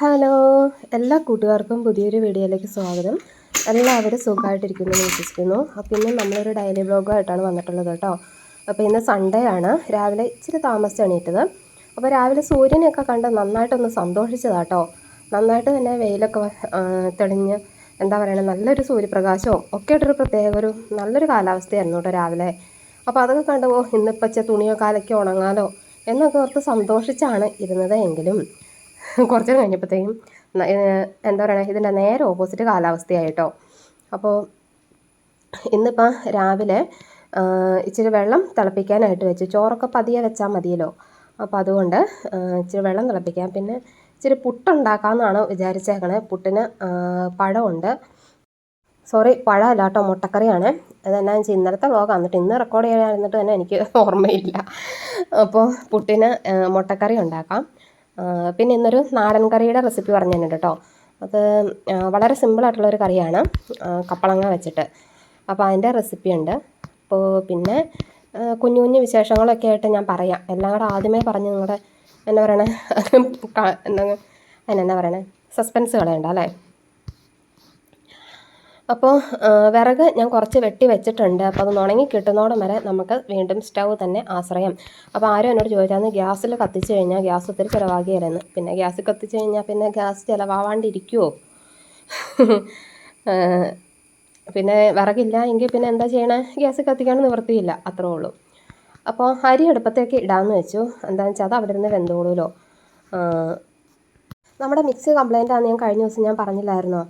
Hello എല്ലാ കൂട്ടുകാർക്കും പുതിയൊരു വീഡിയോയിലേക്ക് സ്വാഗതം. എല്ലാവരും സുഖമായിട്ടിരിക്കുന്നു എന്ന് വിശ്വസിക്കുന്നു. അപ്പോൾ ഇന്ന് നമ്മളൊരു ഡെയിലി ബ്ലോഗായിട്ടാണ് വന്നിട്ടുള്ളത് കേട്ടോ. അപ്പോൾ ഇന്ന് സൺഡേ ആണ്. രാവിലെ ഇച്ചിരി താമസിച്ച് എണീറ്റത്. അപ്പോൾ രാവിലെ സൂര്യനെയൊക്കെ കണ്ട് നന്നായിട്ടൊന്ന് സന്തോഷിച്ചതാട്ടോ നന്നായിട്ട് തന്നെ വെയിലൊക്കെ തെളിഞ്ഞ് എന്താ പറയുക നല്ലൊരു സൂര്യപ്രകാശവും ഒക്കെ ആയിട്ടൊരു പ്രത്യേക ഒരു നല്ലൊരു കാലാവസ്ഥയായിരുന്നു കേട്ടോ രാവിലെ. അപ്പോൾ അതൊക്കെ കണ്ടുപോ ഇന്നിപ്പച്ച തുണിയോ കാലൊക്കെ ഉണങ്ങാലോ എന്നൊക്കെ ഓർത്ത് സന്തോഷിച്ചാണ് ഇരുന്നത് എങ്കിലും. കുറച്ച് കഴിഞ്ഞപ്പോഴത്തേക്കും എന്താ പറയുക ഇതിന്റെ നേരെ ഓപ്പോസിറ്റ് കാലാവസ്ഥയായിട്ടോ. അപ്പോൾ ഇന്നിപ്പം രാവിലെ ഇച്ചിരി വെള്ളം തിളപ്പിക്കാനായിട്ട് വെച്ചു. ചോറൊക്കെ പതിയെ വെച്ചാൽ മതിയല്ലോ. അപ്പോൾ അതുകൊണ്ട് ഇച്ചിരി വെള്ളം തിളപ്പിക്കാം. പിന്നെ ഇച്ചിരി പുട്ടുണ്ടാക്കാമെന്നാണ് വിചാരിച്ചേക്കണേ. പുട്ടിന് പഴമുണ്ട്. സോറി പഴമല്ല കേട്ടോ മുട്ടക്കറിയാണ്. അതെന്നാ വെച്ചാൽ ഇന്നലത്തെ വ്ളോഗ് എന്നിട്ട് ഇന്ന് റെക്കോർഡ് ചെയ്യാനിരുന്നിട്ട് തന്നെ എനിക്ക് ഓർമ്മയില്ല. അപ്പോൾ പുട്ടിന് മുട്ടക്കറി ഉണ്ടാക്കാം. പിന്നെ ഇന്നൊരു നാടൻ കറിയുടെ റെസിപ്പി പറഞ്ഞു തന്നെ കേട്ടോ. അത് വളരെ വളരെ സിമ്പിളായിട്ടുള്ളൊരു കറിയാണ്. കപ്പളങ്ങ വെച്ചിട്ട്. അപ്പോൾ അതിന്റെ റെസിപ്പി ഉണ്ട്. അപ്പോൾ പിന്നെ കുഞ്ഞു കുഞ്ഞു വിശേഷങ്ങളൊക്കെ ആയിട്ട് ഞാൻ പറയാം. എല്ലാം കൂടെ ആദ്യമേ പറഞ്ഞ് നിങ്ങളുടെ എന്നാ പറയണേ? അതിനെന്നാ പറയണേ? സസ്പെൻസ് കളയണ്ട അല്ലേ? അപ്പോൾ വിറക് ഞാൻ കുറച്ച് വെട്ടി വെച്ചിട്ടുണ്ട്. അപ്പോൾ അത് ഉണങ്ങി കിട്ടുന്നോടം വരെ നമുക്ക് വീണ്ടും സ്റ്റൗ തന്നെ ആശ്രയം. അപ്പോൾ ആരും എന്നോട് ചോദിച്ചാൽ ഗ്യാസിൽ കത്തിച്ച് കഴിഞ്ഞാൽ ഗ്യാസ് ഒത്തിരി ചിലവാകിയായിരുന്നു പിന്നെ ഗ്യാസ് കത്തിച്ച് കഴിഞ്ഞാൽ പിന്നെ ഗ്യാസ് ചിലവാവാണ്ടിരിക്കുമോ പിന്നെ വിറകില്ല എങ്കിൽ പിന്നെ എന്താ ചെയ്യണേ? ഗ്യാസ് കത്തിക്കാൻ നിവൃത്തിയില്ല അത്രേ ഉള്ളൂ. അപ്പോൾ അരി അടുപ്പത്തേക്ക് ഇടാമെന്ന് വെച്ചു. എന്താണെന്ന് വെച്ചാൽ അത് അവിടെ നിന്ന് വെന്തോളൂലോ നമ്മുടെ മിക്സി കംപ്ലൈന്റ് ആണെന്ന് ഞാൻ കഴിഞ്ഞ ദിവസം ഞാൻ പറഞ്ഞില്ലായിരുന്നോ?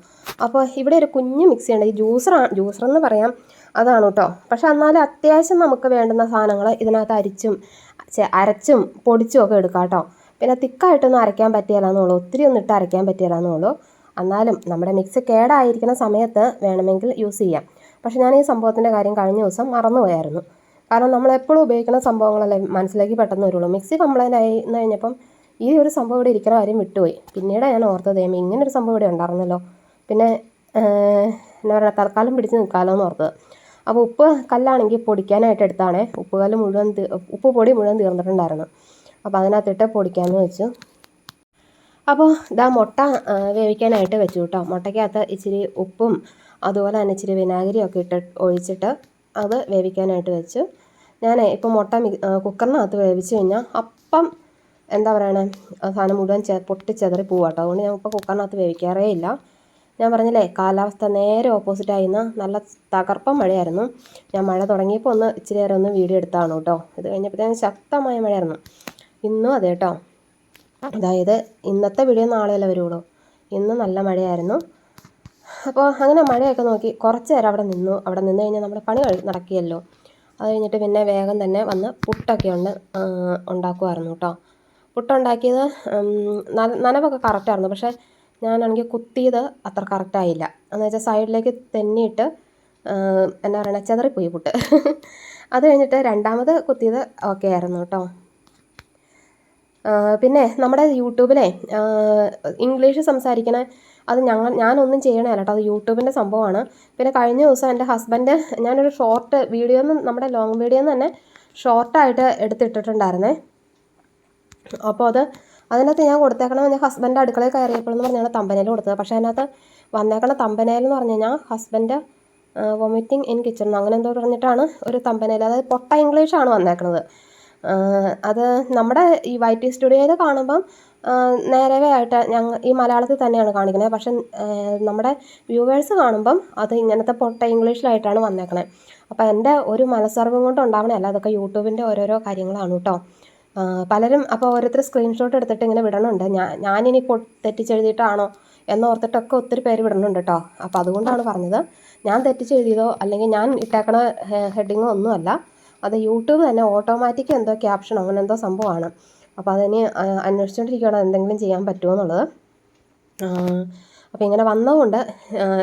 അപ്പോൾ ഇവിടെ ഒരു കുഞ്ഞ് മിക്സി ഉണ്ട് ഈ ജ്യൂസറാണ് ജ്യൂസർ എന്ന് പറയാം. അതാണ് കേട്ടോ പക്ഷെ എന്നാലും അത്യാവശ്യം നമുക്ക് വേണ്ടുന്ന സാധനങ്ങൾ ഇതിനകത്ത് അരിച്ചും അരച്ചും പൊടിച്ചും ഒക്കെ എടുക്കാം കേട്ടോ പിന്നെ തിക്കായിട്ടൊന്നും അരയ്ക്കാൻ പറ്റിയാലെന്നുള്ളൂ ഒത്തിരി ഒന്നും ഇട്ട് അരയ്ക്കാൻ പറ്റിയാലെന്നുള്ളൂ എന്നാലും നമ്മുടെ മിക്സി കേടായിരിക്കുന്ന സമയത്ത് വേണമെങ്കിൽ യൂസ് ചെയ്യാം. പക്ഷെ ഞാൻ ഈ സംഭവത്തിന്റെ കാര്യം കഴിഞ്ഞ ദിവസം മറന്നുപോയായിരുന്നു. കാരണം നമ്മൾ എപ്പോഴും ഉപയോഗിക്കുന്ന സംഭവങ്ങളല്ലേ മനസ്സിലേക്ക് പെട്ടെന്ന് വരുള്ളൂ. മിക്സി കംപ്ലൈന്റ് ആയി എന്ന് കഴിഞ്ഞപ്പം ഈ ഒരു സംഭവം ഇവിടെ ഇരിക്കുന്ന കാര്യം വിട്ടുപോയി. പിന്നീട് ഞാൻ ഓർത്തത് ഇങ്ങനെ ഒരു സംഭവം ഇവിടെ ഉണ്ടായിരുന്നല്ലോ. പിന്നെ എന്താ പറയുക തൽക്കാലം പിടിച്ച് നിൽക്കാമല്ലോ എന്ന് ഓർത്തത് അപ്പോൾ ഉപ്പ് കല്ലാണെങ്കിൽ പൊടിക്കാനായിട്ട് എടുത്താണേ. ഉപ്പ് കല്ല് മുഴുവൻ ഉപ്പ് പൊടി മുഴുവൻ തീർന്നിട്ടുണ്ടായിരുന്നു. അപ്പോൾ അതിനകത്തിട്ട് പൊടിക്കാമെന്ന് വെച്ചു. അപ്പോൾ ഇതാ മുട്ട വേവിക്കാനായിട്ട് വെച്ചു കേട്ടോ മുട്ടയ്ക്കകത്ത് ഇച്ചിരി ഉപ്പും അതുപോലെ തന്നെ ഇച്ചിരി വിനാഗിരിയൊക്കെ ഇട്ട് ഒഴിച്ചിട്ട് അത് വേവിക്കാനായിട്ട് വെച്ചു. ഞാൻ ഇപ്പോൾ മുട്ട കുക്കറിനകത്ത് വേവിച്ച് കഴിഞ്ഞാൽ അപ്പം എന്താ പറയണേ സാധനം മുഴുവൻ ചെ പൊട്ടിച്ചെതറി പോവാട്ടോ അതുകൊണ്ട് ഞാൻ ഇപ്പോൾ കുക്കറിനകത്ത് വേവിക്കാറേ ഇല്ല. ഞാൻ പറഞ്ഞില്ലേ കാലാവസ്ഥ നേരെ ഓപ്പോസിറ്റ് ആയിന്ന് നല്ല തകർപ്പൻ മഴയായിരുന്നു. ഞാൻ മഴ തുടങ്ങിയപ്പോൾ ഒന്ന് ഇച്ചിരി നേരം ഒന്ന് വീഡിയോ എടുത്താണ് കേട്ടോ. ഇത് കഴിഞ്ഞപ്പോഴത്തേക്കും ശക്തമായ മഴയായിരുന്നു. ഇന്നും അതെ കേട്ടോ. അതായത് ഇന്നത്തെ വീഡിയോ നാളെയല്ലേ വരുള്ളൂ. ഇന്ന് നല്ല മഴയായിരുന്നു. അപ്പോൾ അങ്ങനെ മഴയൊക്കെ നോക്കി കുറച്ച് നേരം അവിടെ നിന്നു. അവിടെ നിന്ന് കഴിഞ്ഞാൽ നമ്മുടെ പണി നടക്കിയല്ലോ അത് കഴിഞ്ഞിട്ട് പിന്നെ വേഗം തന്നെ വന്ന് പുട്ടൊക്കെ ഉണ്ട് ഉണ്ടാക്കുമായിരുന്നു കേട്ടോ. പുട്ടുണ്ടാക്കിയത് നനവൊക്കെ കറക്റ്റായിരുന്നു പക്ഷേ ഞാനാണെങ്കിൽ കുത്തിയത് അത്ര കറക്റ്റായില്ല എന്ന് വെച്ചാൽ സൈഡിലേക്ക് തെന്നിയിട്ട് എന്നാ പറയണ ചെതറിപ്പോയി പുട്ട്. അത് കഴിഞ്ഞിട്ട് രണ്ടാമത് കുത്തിയത് ഓക്കെ ആയിരുന്നു കേട്ടോ പിന്നെ നമ്മുടെ യൂട്യൂബിലെ ഇംഗ്ലീഷ് സംസാരിക്കണ അത് ഞങ്ങൾ ഞാനൊന്നും ചെയ്യണമല്ല കേട്ടോ അത് യൂട്യൂബിന്റെ സംഭവമാണ്. പിന്നെ കഴിഞ്ഞ ദിവസം എന്റെ ഹസ്ബൻഡ് ഞാനൊരു ഷോർട്ട് വീഡിയോ നമ്മുടെ ലോങ് വീഡിയോ തന്നെ ഷോർട്ടായിട്ട് എടുത്തിട്ടിട്ടുണ്ടായിരുന്നേ. അപ്പോൾ അത് അതിനകത്ത് ഞാൻ കൊടുത്തേക്കണം ഞാൻ ഹസ്ബൻഡ് അടുക്കളയിൽ കയറിയപ്പോഴെന്ന് പറഞ്ഞാണ് തമ്പനയിൽ കൊടുത്തത്. പക്ഷേ അതിനകത്ത് വന്നേക്കണ തമ്പനയിൽ എന്ന് പറഞ്ഞു കഴിഞ്ഞാൽ ഹസ്ബൻഡ് വൊമിറ്റിംഗ് ഇൻ കിച്ചൺ അങ്ങനെ എന്തോ പറഞ്ഞിട്ടാണ് ഒരു തമ്പനയിൽ അതായത് പൊട്ട ഇംഗ്ലീഷാണ് വന്നേക്കണത്. അത് നമ്മുടെ ഈ വൈറ്റ് സ്റ്റുഡിയോയിൽ കാണുമ്പം നേരവേ ആയിട്ട് ഞങ്ങൾ ഈ മലയാളത്തിൽ തന്നെയാണ് കാണിക്കുന്നത്. പക്ഷെ നമ്മുടെ വ്യൂവേഴ്സ് കാണുമ്പം അത് ഇങ്ങനത്തെ പൊട്ട ഇംഗ്ലീഷിലായിട്ടാണ് വന്നേക്കണേ. അപ്പോൾ എന്റെ ഒരു മനസ്സറിവും കൊണ്ട് ഉണ്ടാവണമല്ല അതൊക്കെ യൂട്യൂബിന്റെ ഓരോരോ കാര്യങ്ങളാണ് കേട്ടോ പലരും അപ്പോൾ ഓരോരുത്തർ സ്ക്രീൻഷോട്ട് എടുത്തിട്ട് ഇങ്ങനെ വിടണുണ്ട്. ഞാൻ ഞാനിനി തെറ്റിച്ചെഴുതിയിട്ടാണോ എന്നോർത്തിട്ടൊക്കെ ഒത്തിരി പേര് വിടണുണ്ട് കേട്ടോ അപ്പോൾ അതുകൊണ്ടാണ് പറഞ്ഞത്. ഞാൻ തെറ്റിച്ചെഴുതിയതോ അല്ലെങ്കിൽ ഞാൻ ഇട്ടേക്കണ ഹെഡിങ്ങോ ഒന്നുമല്ല. അത് യൂട്യൂബ് തന്നെ ഓട്ടോമാറ്റിക് എന്തോ ക്യാപ്ഷനോ അങ്ങനെ എന്തോ സംഭവമാണ്. അപ്പോൾ അതിന് അന്വേഷിച്ചുകൊണ്ടിരിക്കുകയാണ് എന്തെങ്കിലും ചെയ്യാൻ പറ്റുമോ എന്നുള്ളത്. അപ്പോൾ ഇങ്ങനെ വന്നതുകൊണ്ട്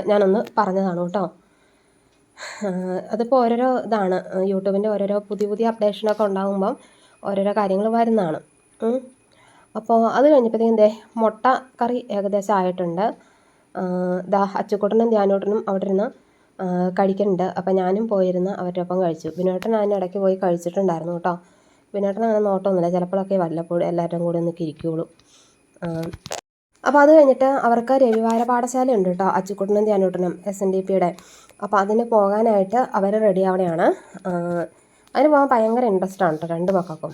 ഞാനൊന്ന് പറഞ്ഞതാണ് കേട്ടോ. അതിപ്പോൾ ഓരോരോ ഇതാണ്. യൂട്യൂബിന്റെ ഓരോരോ പുതിയ പുതിയ അപ്ഡേഷനൊക്കെ ഉണ്ടാകുമ്പം ഓരോരോ കാര്യങ്ങൾ വരുന്നതാണ്. അപ്പോൾ അത് കഴിഞ്ഞപ്പോഴത്തേക്കും ദേ മുട്ട കറി ഏകദേശം ആയിട്ടുണ്ട്. ദാ അച്ചുക്കൂട്ടനും ധ്യാനോട്ടനും അവിടെ ഇരുന്ന് കഴിക്കുന്നുണ്ട് അപ്പോൾ ഞാനും പോയിരുന്ന് അവരുടെ ഒപ്പം കഴിച്ചു. വിനോട്ടൻ അതിന്റെ ഇടയ്ക്ക് പോയി കഴിച്ചിട്ടുണ്ടായിരുന്നു കേട്ടോ. വിനോട്ടൻ അങ്ങനെ നോട്ടമൊന്നുമില്ല. ചിലപ്പോഴൊക്കെ വല്ലപ്പോഴും എല്ലാവരും കൂടെ ഒന്ന് ഇരിക്കുകയുള്ളൂ അപ്പോൾ അത് കഴിഞ്ഞിട്ട് അവർക്ക് രവിവാര പാഠശാല ഉണ്ട് കേട്ടോ അച്ചുക്കുട്ടനും ധ്യാനൂട്ടനും എസ് എൻ ഡി പിയുടെ അപ്പോൾ അതിന് പോകാനായിട്ട് അവർ റെഡി ആവണെയാണ്. അതിന് പോകാൻ ഭയങ്കര ഇൻട്രസ്റ്റ് ആണ് കേട്ടോ രണ്ട് മക്കൾക്കും.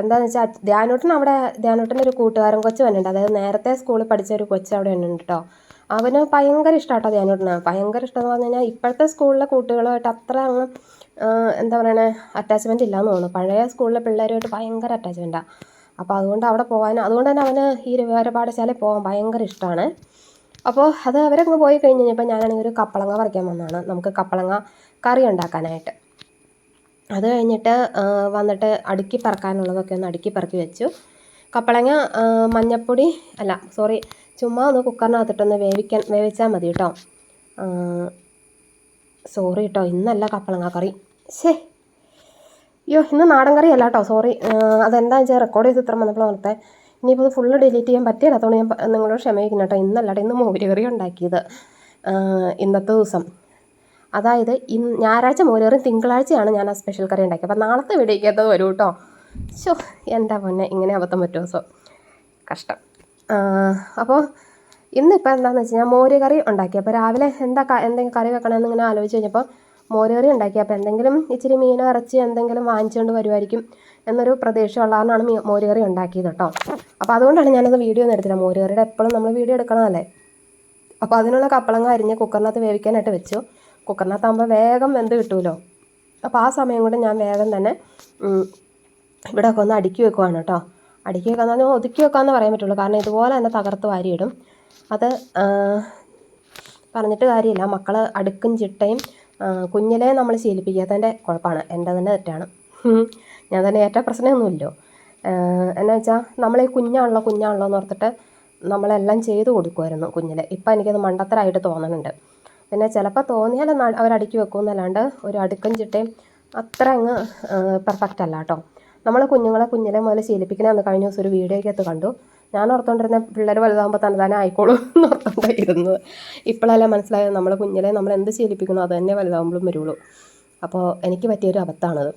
എന്താണെന്ന് വെച്ചാൽ ധ്യാനൂട്ടൻ അവിടെ ധ്യാനൂട്ടന്റെ ഒരു കൂട്ടുകാരൻ കൊച്ചു വന്നിട്ടുണ്ട്. അതായത് നേരത്തെ സ്കൂളിൽ പഠിച്ച ഒരു കൊച്ചു അവിടെ ഉണ്ട് കേട്ടോ അവന് ഭയങ്കര ഇഷ്ടമാട്ടോ ധ്യാനൂട്ടന്. ഭയങ്കര ഇഷ്ടം എന്ന് പറഞ്ഞു കഴിഞ്ഞാൽ ഇപ്പോഴത്തെ സ്കൂളിലെ കൂട്ടുകളുമായിട്ട് അത്ര അങ്ങ് എന്താ പറയണേ ഇല്ല എന്ന് തോന്നുന്നു. പഴയ സ്കൂളിലെ പിള്ളേരുമായിട്ട് ഭയങ്കര അറ്റാച്ച്മെന്റാണ് അപ്പോൾ അതുകൊണ്ട് അവിടെ പോകാൻ അതുകൊണ്ട് തന്നെ അവന് ഈ രവിവാര പാഠശാലയിൽ പോകാൻ ഭയങ്കര ഇഷ്ടമാണ് അപ്പോൾ അത് അവരങ്ങ് പോയി കഴിഞ്ഞ് കഴിഞ്ഞപ്പോൾ ഞാനാണെങ്കിൽ ഒരു കപ്പളങ്ങ പറിക്കാൻ വന്നതാണ്. നമുക്ക് കപ്പളങ്ങ കറി ഉണ്ടാക്കാനായിട്ട്. അത് കഴിഞ്ഞിട്ട് വന്നിട്ട് അടുക്കി പറക്കാനുള്ളതൊക്കെ ഒന്ന് അടുക്കി പറക്കി വെച്ചു. കപ്പളങ്ങ മഞ്ഞപ്പൊടി അല്ല സോറി ചുമ്മാ ഒന്ന് കുക്കറിനകത്തിട്ടൊന്ന് വേവിക്കാൻ വേവിച്ചാൽ മതി കേട്ടോ സോറി കേട്ടോ ഇന്നല്ല കപ്പളങ്ങ കറി. ശേ അയ്യോ ഇന്ന് നാടൻ കറി അല്ല കേട്ടോ സോറി അതെന്താ വെച്ചാൽ റെക്കോർഡ് ചെയ്ത് ഇത്ര വന്നപ്പോൾ ഓർത്തെ ഇനിയിപ്പോൾ ഇത് ഫുള്ള് ഡിലീറ്റ് ചെയ്യാൻ പറ്റില്ല അതുകൊണ്ട് ഞാൻ നിങ്ങളോട് ക്ഷമയിക്കുന്നു കേട്ടോ ഇന്നല്ലാട്ടെ ഇന്ന് മോര് കറി ഉണ്ടാക്കിയത്. ഇന്നത്തെ ദിവസം. അതായത് ഇന്ന് ഞായറാഴ്ച മോരുകറി തിങ്കളാഴ്ചയാണ് ഞാൻ ആ സ്പെഷ്യൽ കറി ഉണ്ടാക്കിയത് അപ്പോൾ നാളത്തെ വീടേക്കത് വരും കേട്ടോ ഷോ എന്താ പൊന്നെ ഇങ്ങനെ അബദ്ധം പറ്റുമോ സോ കഷ്ടം. അപ്പോൾ ഇന്നിപ്പോൾ എന്താണെന്ന് വെച്ച് കഴിഞ്ഞാൽ മോര് കറി ഉണ്ടാക്കി അപ്പോൾ രാവിലെ എന്താ എന്തെങ്കിലും കറി വെക്കണമെന്ന് ഇങ്ങനെ ആലോചിച്ച് കഴിഞ്ഞപ്പോൾ മോര് കറി ഉണ്ടാക്കി അപ്പോൾ എന്തെങ്കിലും ഇച്ചിരി മീനോ ഇറച്ചി എന്തെങ്കിലും വാങ്ങിച്ചുകൊണ്ട് വരുമായിരിക്കും എന്നൊരു പ്രതീക്ഷ ഉള്ളതാണ് മീ മോര് കറി ഉണ്ടാക്കിയത് കേട്ടോ അപ്പോൾ അതുകൊണ്ടാണ് ഞാനത് വീഡിയോ ഒന്നും എടുത്തില്ല. മോര് കറിയുടെ എപ്പോഴും നമ്മൾ വീഡിയോ എടുക്കണമല്ലേ അപ്പോൾ അതിനുള്ള കപ്പളങ്ങ അരിഞ്ഞ് കുക്കറിനകത്ത് വേവിക്കാനായിട്ട് വെച്ചു. കുക്കറിനകത്താകുമ്പോൾ വേഗം വെന്ത് കിട്ടുമല്ലോ അപ്പോൾ ആ സമയം കൊണ്ട് ഞാൻ വേഗം തന്നെ ഇവിടെ ഇവിടെയൊക്കെ ഒന്ന് അടുക്കി വെക്കുവാണ് കേട്ടോ അടുക്കി വെക്കാന്ന് പറഞ്ഞാൽ ഒതുക്കി വെക്കാമെന്ന് പറയാൻ പറ്റുള്ളൂ. കാരണം ഇതുപോലെ തന്നെ തകർത്ത് വാരിയിടും. അത് പറഞ്ഞിട്ട് കാര്യമില്ല. മക്കൾ അടുക്കും ചിട്ടയും കുഞ്ഞിലെ നമ്മൾ നമ്മൾ ശീലിപ്പിക്കാത്തതിന്റെ കുഴപ്പമാണ്. എന്റെ തന്നെ തെറ്റാണ്. ഞാൻ തന്നെ ഏറ്റ പ്രശ്നമൊന്നുമില്ലോ. എന്നു വെച്ചാൽ നമ്മൾ ഈ കുഞ്ഞാണല്ലോ കുഞ്ഞാണല്ലോ എന്ന് ഓർത്തിട്ട് നമ്മളെല്ലാം ചെയ്തു കൊടുക്കുമായിരുന്നു കുഞ്ഞിലെ ഇപ്പം എനിക്കത് മണ്ടത്തരായിട്ട് തോന്നുന്നുണ്ട് പിന്നെ ചിലപ്പോൾ തോന്നിയാൽ അവരടുക്കി വെക്കുമെന്നല്ലാണ്ട് ഒരു അടുക്കും ചിട്ടയും അത്ര അങ്ങ് പെർഫെക്റ്റ് അല്ല കേട്ടോ നമ്മൾ കുഞ്ഞുങ്ങളെ കുഞ്ഞിലെ മുതൽ ശീലിപ്പിക്കണമെന്ന് കഴിഞ്ഞ ദിവസം ഒരു വീഡിയോയ്ക്കകത്ത് കണ്ടു. ഞാൻ ഓർത്തുകൊണ്ടിരുന്ന പിള്ളേർ വലുതാകുമ്പോൾ തന്നെ തന്നെ ആയിക്കോളൂ എന്ന് ഓർത്തുകൊണ്ടിരുന്നത് ഇപ്പോഴല്ലേ മനസ്സിലായത് നമ്മൾ കുഞ്ഞിലെ നമ്മൾ എന്ത് ശീലിപ്പിക്കണോ അത് തന്നെ വലുതാകുമ്പോഴും വരുള്ളൂ. അപ്പോൾ എനിക്ക് പറ്റിയൊരു അബദ്ധമാണത്.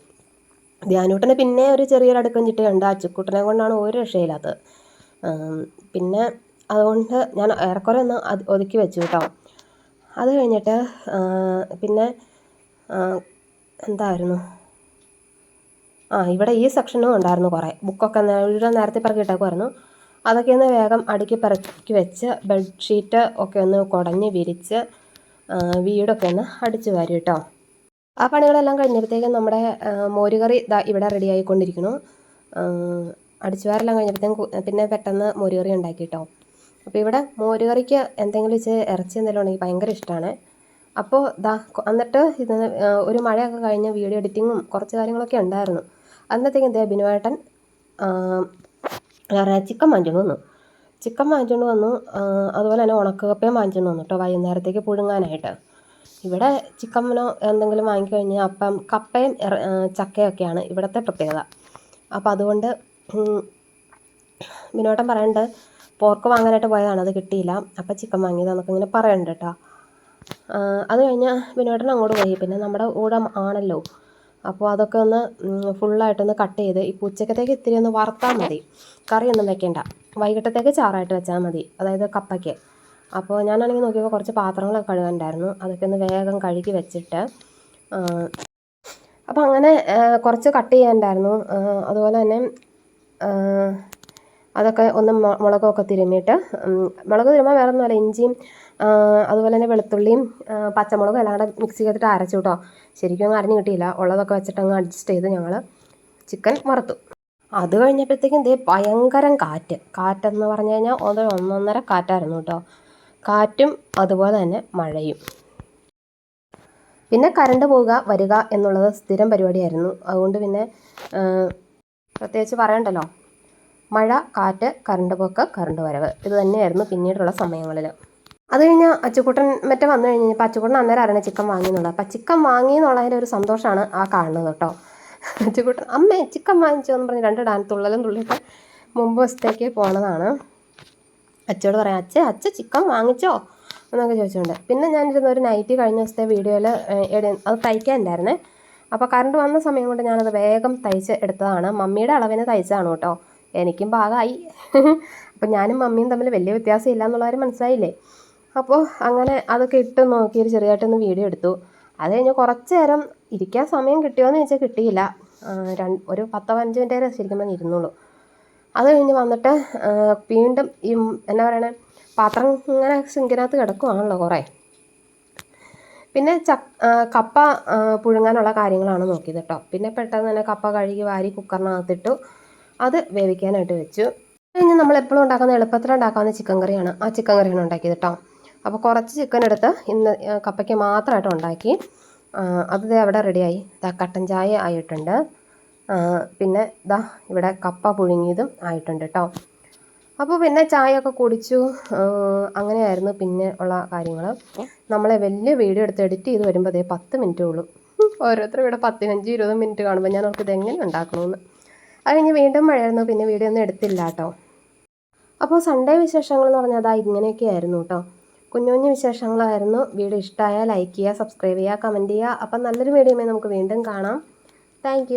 ധ്യാനൂട്ടന് പിന്നെ ഒരു ചെറിയൊരു അടുക്കം ചിട്ടയുണ്ട് അച്ചുക്കുട്ടനെ കൊണ്ടാണ് ഒരു രക്ഷയില്ലാത്തത്. പിന്നെ അതുകൊണ്ട് ഞാൻ ഏറെക്കുറെ ഒന്ന് ഒതുക്കി വെച്ചു കേട്ടോ അത് കഴിഞ്ഞിട്ട് പിന്നെ എന്തായിരുന്നു? ആ ഇവിടെ ഈ സെക്ഷനും ഉണ്ടായിരുന്നു കുറേ. ബുക്കൊക്കെ ഇവിടെ നേരത്തെ പറക്കി ഇട്ടേക്കുമായിരുന്നു അതൊക്കെ ഒന്ന് വേഗം അടുക്കി പറക്കി വെച്ച് ബെഡ്ഷീറ്റ് ഒക്കെ ഒന്ന് കുടഞ്ഞ് വിരിച്ച് വീടൊക്കെ ഒന്ന് അടിച്ചു വാരി കേട്ടോ ആ പണികളെല്ലാം കഴിഞ്ഞപ്പോഴത്തേക്കും നമ്മുടെ മോരുകറി ഇതാ ഇവിടെ റെഡി ആയിക്കൊണ്ടിരിക്കുന്നു. അടിച്ചുവാരെല്ലാം കഴിഞ്ഞപ്പോഴത്തേക്കും പിന്നെ പെട്ടെന്ന് മോരുകറി ഉണ്ടാക്കി കേട്ടോ അപ്പോൾ ഇവിടെ മോരുകറിക്ക് എന്തെങ്കിലും വെച്ച് ഇറച്ചി എന്തെങ്കിലും ഉണ്ടെങ്കിൽ ഭയങ്കര ഇഷ്ടമാണ് അപ്പോൾ ദാ എന്നിട്ട് ഇത് ഒരു മഴയൊക്കെ കഴിഞ്ഞ് വീഡിയോ എഡിറ്റിങ്ങും കുറച്ച് കാര്യങ്ങളൊക്കെ ഉണ്ടായിരുന്നു. അന്നത്തേക്കും ദേ ബിനുവേട്ടൻ ചിക്കൻ വാങ്ങിച്ചുകൊണ്ട് വന്നു. ചിക്കൻ വാങ്ങിച്ചുകൊണ്ട് വന്നു അതുപോലെ തന്നെ ഉണക്കക്കപ്പയും വാങ്ങിച്ചുകൊണ്ട് വന്നു കേട്ടോ വൈകുന്നേരത്തേക്ക് പുഴുങ്ങാനായിട്ട്. ഇവിടെ ചിക്കനോ എന്തെങ്കിലും വാങ്ങിക്കഴിഞ്ഞാൽ അപ്പം കപ്പയും ചക്കയൊക്കെയാണ് ഇവിടുത്തെ പ്രത്യേകത. അപ്പോൾ അതുകൊണ്ട് ഉം, ബിനോട്ടൻ പറയുന്നുണ്ട് പോർക്ക് വാങ്ങാനായിട്ട് പോയതാണ് അത് കിട്ടിയില്ല. അപ്പം ചിക്കൻ വാങ്ങിയതാണ് ഇങ്ങനെ പറയണ്ട കേട്ടോ അത് കഴിഞ്ഞ് ബിനോട്ടൻ അങ്ങോട്ട് പോയി. പിന്നെ നമ്മുടെ കൂടെ ആണല്ലോ. അപ്പോൾ അതൊക്കെ ഒന്ന് ഫുള്ളായിട്ടൊന്ന് കട്ട് ചെയ്ത് ഇപ്പോൾ ഉച്ചക്കത്തേക്ക് ഇത്തിരി ഒന്ന് വറുത്താൽ മതി. കറിയൊന്നും വെക്കേണ്ട. വൈകിട്ടത്തേക്ക് ചാറായിട്ട് വെച്ചാൽ മതി. അതായത് കപ്പയ്ക്ക്. അപ്പോൾ ഞാനാണെങ്കിൽ നോക്കിയപ്പോൾ കുറച്ച് പാത്രങ്ങളൊക്കെ കഴുകണ്ടായിരുന്നു അതൊക്കെ ഒന്ന് വേഗം കഴുകി വെച്ചിട്ട് അപ്പോൾ അങ്ങനെ കുറച്ച് കട്ട് ചെയ്യാനുണ്ടായിരുന്നു. അതുപോലെ തന്നെ അതൊക്കെ ഒന്ന് മുളകൊക്കെ തിരുമ്മിയിട്ട് മുളക് തിരുമ്മാൻ വേറെ ഒന്നുമല്ല ഇഞ്ചിയും അതുപോലെ തന്നെ വെളുത്തുള്ളിയും പച്ചമുളകും എല്ലാം കൂടെ മിക്സി ചെയ്തിട്ട് അരച്ചു കേട്ടോ ശരിക്കും അങ്ങ് അറിഞ്ഞു കിട്ടിയില്ല. ഉള്ളതൊക്കെ വെച്ചിട്ട് അങ്ങ് അഡ്ജസ്റ്റ് ചെയ്ത് ഞങ്ങൾ ചിക്കൻ വറുത്തു. അത് കഴിഞ്ഞപ്പോഴത്തേക്കും ദേ ഭയങ്കരം കാറ്റ്. കാറ്റെന്ന് പറഞ്ഞു കഴിഞ്ഞാൽ ഒരു ഒന്നൊന്നര കാറ്റായിരുന്നു കേട്ടോ കാറ്റും അതുപോലെ തന്നെ മഴയും. പിന്നെ കറണ്ട് പോവുക വരിക എന്നുള്ളത് സ്ഥിരം പരിപാടിയായിരുന്നു. അതുകൊണ്ട് പിന്നെ പ്രത്യേകിച്ച് പറയണ്ടല്ലോ. മഴ കാറ്റ് കറണ്ട് പോക്ക് കറണ്ട് വരവ്. ഇത് തന്നെയായിരുന്നു പിന്നീടുള്ള സമയങ്ങളിൽ അത് കഴിഞ്ഞ് അച്ചുക്കുട്ടൻ മറ്റേ വന്നു കഴിഞ്ഞ് കഴിഞ്ഞപ്പോൾ അച്ചുക്കുട്ടൻ അന്നേരം അറിയണ ചിക്കൻ വാങ്ങി എന്നുള്ളത് അപ്പം ചിക്കൻ വാങ്ങി എന്നുള്ളതിന്റെ ഒരു സന്തോഷമാണ് ആ കാണുന്നത് കേട്ടോ. അച്ചുക്കുട്ടൻ അമ്മേ ചിക്കൻ വാങ്ങിച്ചു എന്ന് പറഞ്ഞ് രണ്ട് ഡാൻ തുള്ളലും തുള്ളിയിട്ട് മുമ്പ് വശത്തേക്ക് പോണതാണ്. അച്ചോട് പറയാം അച്ഛ അച്ഛ ചിക്കൻ വാങ്ങിച്ചോ? എന്നൊക്കെ ചോദിച്ചുകൊണ്ട് പിന്നെ ഞാനിരുന്ന ഒരു നൈറ്റ് കഴിഞ്ഞ ദിവസത്തെ വീഡിയോയിൽ അത് തയ്ക്കാനുണ്ടായിരുന്നേ. അപ്പോൾ കറണ്ട് വന്ന സമയം കൊണ്ട് ഞാനത് വേഗം തയ്ച്ച് എടുത്തതാണ്. മമ്മിയുടെ അളവിന് തയ്ച്ചതാണ് കേട്ടോ. എനിക്കും പാകമായി അപ്പോൾ ഞാനും മമ്മിയും തമ്മിൽ വലിയ വ്യത്യാസം ഇല്ല എന്നുള്ള കാര്യം മനസ്സിലായില്ലേ? അപ്പോൾ അങ്ങനെ അതൊക്കെ ഇട്ട് നോക്കി ഒരു വീഡിയോ എടുത്തു. അത് കഴിഞ്ഞ് കുറച്ച് നേരം ഇരിക്കാൻ സമയം കിട്ടിയോയെന്ന് ചോദിച്ചാൽ കിട്ടിയില്ല. രണ്ട് ഒരു പത്തോ പതിനഞ്ച് മിനിറ്റ് വരെ ശരിക്കും ഇരുന്നുള്ളൂ അത് കഴിഞ്ഞ് വന്നിട്ട് വീണ്ടും ഈ എന്നാ പറയണേ പാത്രം ഇങ്ങനെ സിങ്കിനകത്ത് കിടക്കുവാണല്ലോ കുറേ. പിന്നെ ച കപ്പ പുഴുങ്ങാനുള്ള കാര്യങ്ങളാണ് നോക്കിയത് കേട്ടോ. പിന്നെ പെട്ടെന്ന് തന്നെ കപ്പ കഴുകി വാരി കുക്കറിനകത്തിട്ടു. അത് വേവിക്കാനായിട്ട് വെച്ചു. കഴിഞ്ഞ് നമ്മൾ എപ്പോഴും ഉണ്ടാക്കുന്ന എളുപ്പത്തിൽ ഉണ്ടാക്കാവുന്ന ചിക്കൻ കറിയാണ്. ആ ചിക്കൻ കറിയാണ് ഉണ്ടാക്കിയത് കേട്ടോ അപ്പോൾ കുറച്ച് ചിക്കൻ എടുത്ത് ഇന്ന് കപ്പയ്ക്ക് മാത്രമായിട്ട് ഉണ്ടാക്കി. അത് അവിടെ റെഡിയായി ഇതാ കട്ടൻ ചായ ആയിട്ടുണ്ട്. പിന്നെ ഇതാ ഇവിടെ കപ്പ പുഴുങ്ങിയതും ആയിട്ടുണ്ട് കേട്ടോ അപ്പോൾ പിന്നെ ചായയൊക്കെ കുടിച്ചു. അങ്ങനെയായിരുന്നു പിന്നെ ഉള്ള കാര്യങ്ങൾ നമ്മളെ വലിയ വീഡിയോ എടുത്ത് എഡിറ്റ് ചെയ്ത് വരുമ്പോൾ അതേ പത്ത് മിനിറ്റേ ഉള്ളൂ. ഓരോരുത്തരും ഇവിടെ പത്തിനഞ്ച് ഇരുപത് മിനിറ്റ് കാണുമ്പോൾ ഞാൻ അവർക്ക് ഇതെങ്ങനെ ഉണ്ടാക്കണമെന്ന് അത് കഴിഞ്ഞ് വീണ്ടും മഴയായിരുന്നു പിന്നെ വീഡിയോ ഒന്നും എടുത്തില്ല കേട്ടോ അപ്പോൾ സൺഡേ വിശേഷങ്ങൾ എന്ന് പറഞ്ഞാൽ അതാ ഇങ്ങനെയൊക്കെ ആയിരുന്നു കേട്ടോ കുഞ്ഞു കുഞ്ഞു വിശേഷങ്ങളായിരുന്നു. വീഡിയോ ഇഷ്ടമായാൽ ലൈക്ക് ചെയ്യുക സബ്സ്ക്രൈബ് ചെയ്യുക കമന്റ് ചെയ്യുക. അപ്പം നല്ലൊരു വീഡിയോമേ നമുക്ക് വീണ്ടും കാണാം. താങ്ക്